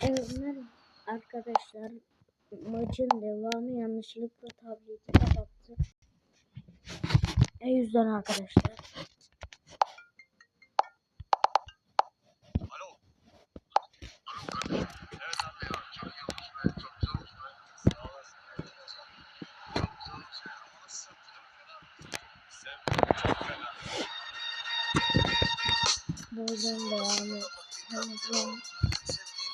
Evet arkadaşlar. Maçın devamı yanlışlıkla tableti kapattı. E yüzden arkadaşlar. Alo. Fena. Buradan devamı. Hızlı.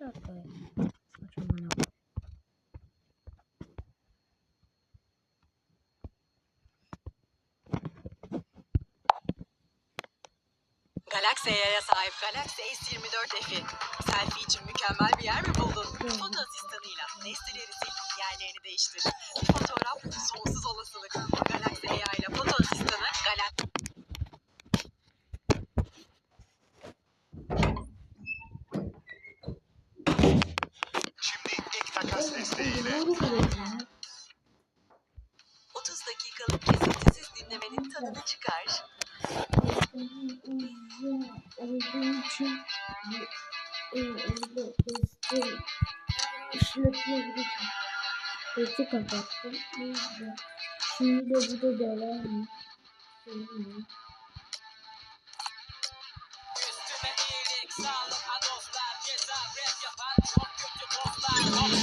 şarkı. Saçmalama. Galaxy A'ya sahip Galaxy S24 F'i. Selfie için mükemmel bir yer mi buldun? Foto asistanıyla nesneleri sil, yerlerini değiştir. Bir fotoğraf sonsuz olasılık. Galaxy AI ile foto asistanı Galaxy Şimdi ilk takas desteğiyle. 30 dakikalık kesintisiz dinlemenin tadını çıkar. testi kapattım. Şimdi de bu da devam mı?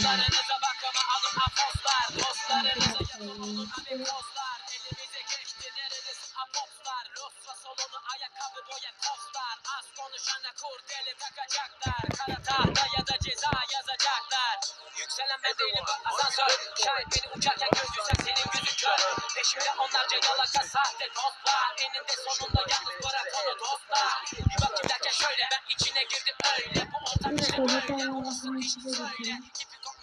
Dostlarınıza bakıma alın apostlar Dostlarınıza yapın olun abi postlar. Elimize geçti neredesin apostlar Losra solunu ayakkabı boya postlar Az konuşana kurdele takacaklar. Kara tahta ya da ceza yazacaklar. Yükselen ben değilim bak asansör. Şahit beni uçarken gözlüysen senin gözün kör. Peşimde onlarca yalaka sahte dostlar Eninde sonunda yalnız bırak onu dostlar. Bir bakayım derken şöyle ben içine girdim öyle. Bu ortam işte böyle. Olsun işte söyle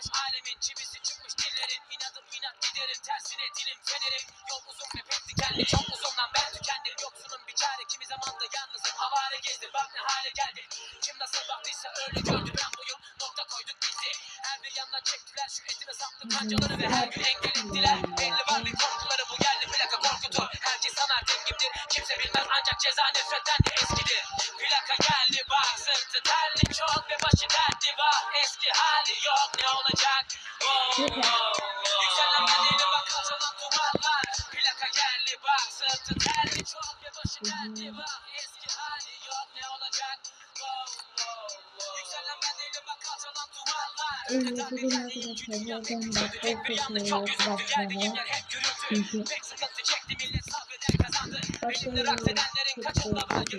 Kopmuş alemin çivisi çıkmış dillerin. İnadım inat giderim tersine dilim fenerim. Yol uzun ve pek dikenli. Çok uzundan ben tükendim. Yoksunun bir çare. Kimi zaman da yalnızım. Havare gezdim bak ne hale geldi. Kim nasıl baktıysa öyle gördü. Ben buyum Nokta koyduk bizi. Her bir yandan çektiler şu etine saplı kancaları Ve her gün engel ettiler. Belli var bir korkuları bu yerli plaka korkutur Herkes sanar dengimdir kimse bilmez ancak ceza nefretten Evet bugün arkadaşlar buradan bir şey başlayalım. Çünkü Benimle raks edenlerin kaçında vardı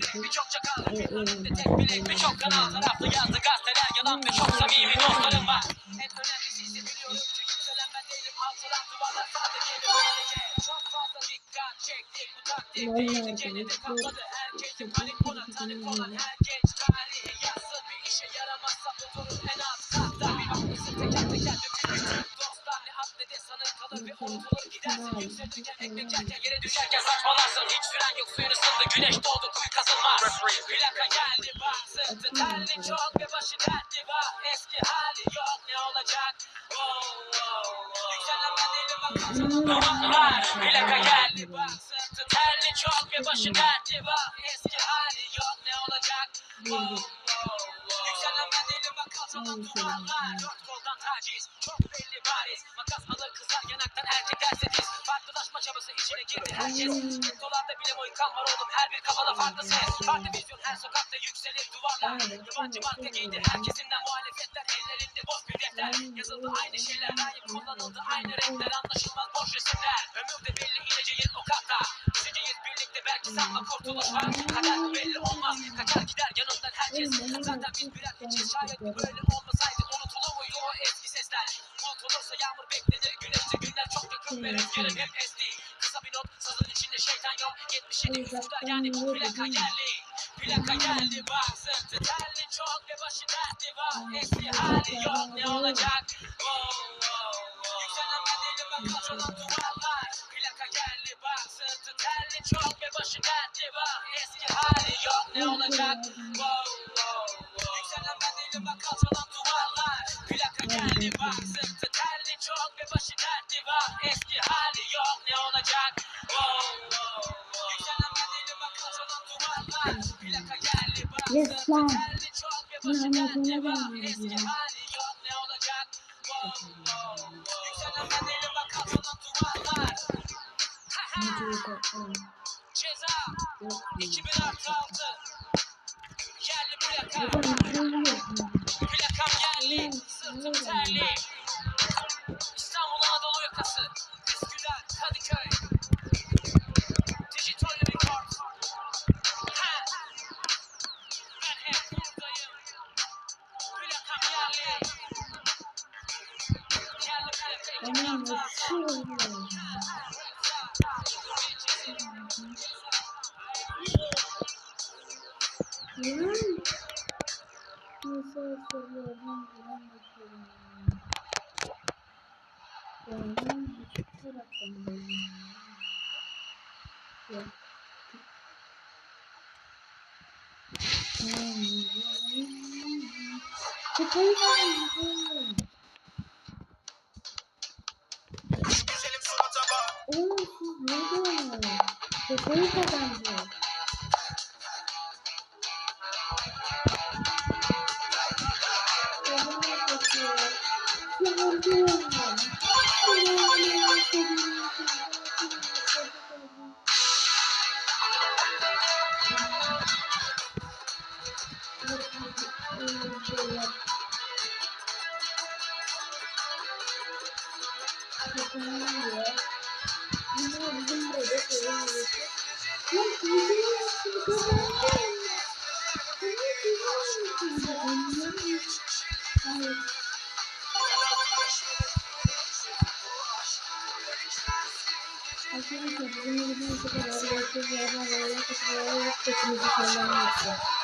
Birçok kanal taraflı yazdı gazeteler yalan Ve çok samimi dostlarım var En önemlisi ise biliyorum ki yükselen ben değilim Alçalan duvarlar sadece bir böylece Çok fazla dikkat çektik bu taktik Değişti kendini kapladı herkesin panik buna tanık olan her genç tarihe yazsın Bir işe yaramazsa en katta Bir bakmışsın teker teker dökülmüş Dostlar ne at ne de sanır kalır ve unutulur. Gidersin Yükselirken yere düşerken saçmalarsın. Hiç süren yok suyun ısındı. Güneş doğdu kuyu kazılmaz. Plaka geldi bak sırtı çok ve başı dertli. Var Eski hali yok ne olacak? Oh, oh, oh. Yükselen ben değilim bak kazanan Plaka geldi ve başı dertli var Eski hali yok ne olacak? Oh, oh, oh. Yükselen kazanan duvarlar Dört koldan taciz. Çok belli bariz Makas alır kızar yanaktan erkek derse diz Farklılaşma çabası içine girdi herkes. Dolarda bile moykan var oğlum her bir kafada farklı ses Farklı vizyon her sokakta yükselir duvarlar. Yabancı marka giydi herkesinden muhalefetler Ellerinde boş bir defter Yazıldı aynı şeyler daim kullanıldı aynı renkler. Anlaşılmaz boş resimler. Ömür de belli Düşeceğiz sanma kurtuluş var Kader belli olmaz kaçar gider yanından herkes Zaten biz birer hiçiz şayet böyle olmasaydı Unutulur muydu o eski sesler Bulut olursa yağmur beklenir güneşli günler çok yakın ve rüzgarın hep esti Kısa bir not sazın içinde şeytan yok 77 küsürler yani plaka geldi. Plaka geldi bak sırtı telli çok ve başı dertli var. Eski hali yok ne olacak? Wow, wow, wow. Yükselen bedeli bak kazanan duvarlar. Eski hali yok ne olacak? Wow. Yükselen duvarlar. Plaka çok ve başı dertli var. Eski lan. hali yok ne olacak? Wow, wow, wow. Yükselen bedeli bak kazanan duvarlar. Ha ha. Ceza 2000 artı 6 Yerli plaka Plakam yerli Sırtım terli plaka 2000 Aman artı 6 Nasıl söylüyorum ben bakıyorum. Ben hiç taraftan. Yok. Kafayı verdim. Oğlum siz ne diyorsunuz? Kafayı kazandı. Hayır. Arkadaşlar bizim